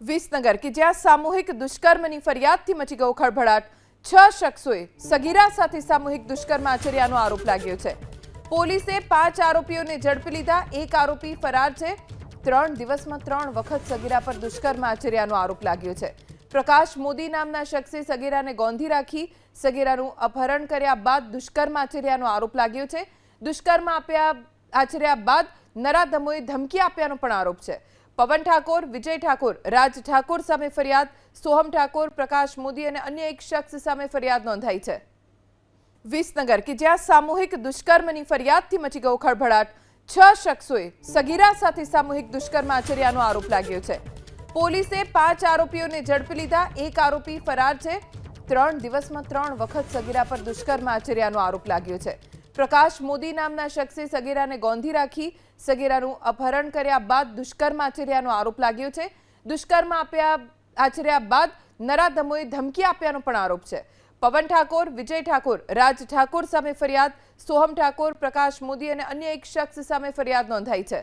વિસનગર કે જ્યાં સામૂહિક દુષ્કર્મની ફરિયાદથી મચી ગયો ખળભળાટ. છ શખ્સોએ સગીરા સાથે સામૂહિક દુષ્કર્મ આચર્યાનો આરોપ લાગ્યો છે. પોલીસે પાંચ આરોપીઓને ઝડપી લીધા, એક આરોપી ફરાર છે. ત્રણ દિવસમાં ત્રણ વખત સગીરા પર દુષ્કર્મ આચર્યાનો આરોપ લાગ્યો છે. પ્રકાશ મોદી નામના શખ્સે સગીરાને ગોંધી રાખી, સગીરાનું અપહરણ કર્યા બાદ દુષ્કર્મ આચર્યાનો આરોપ લાગ્યો છે. દુષ્કર્મ આપ્યા, આચર્યા બાદ નરાધમોએ ધમકી આપ્યાનો પણ આરોપ છે. પવન ઠાકોર, વિજય ઠાકોર, રાજ ઠાકોર સામે ફરિયાદ, સોહમ ઠાકોર, પ્રકાશ મોદી અને અન્ય એક શખ્સ સામે ફરિયાદ નોંધાઈ છે. વિસનગર, કે જ્યાં સામૂહિક દુષ્કર્મની ફરિયાદથી મચી ગયો ખળભળાટ, છ શખ્સોએ સગીરા સાથે સામૂહિક દુષ્કર્મ આચર્યાનો આરોપ લાગ્યો છે. પોલીસે પાંચ આરોપીઓને ઝડપી લીધા, એક આરોપી ફરાર છે. ત્રણ દિવસમાં ત્રણ વખત સગીરા પર દુષ્કર્મ આચર્યાનો આરોપ લાગ્યો છે. પ્રકાશ મોદી નામના શખ્સે સગીરાને ગોંધી રાખી સગીરાનું અપહરણ કર્યા બાદ દુષ્કર્મ આચર્યાનો આરોપ લાગ્યો છે. દુષ્કર્મ આપ્યા, આચર્યા બાદ નરાધમોએ ધમકી આપ્યાનો પણ આરોપ છે. પવન ઠાકોર, વિજય ઠાકોર, રાજ ઠાકોર સામે ફરિયાદ, સોહમ ઠાકોર, પ્રકાશ મોદી અને અન્ય એક શખ્સ સામે ફરિયાદ નોંધાઈ છે.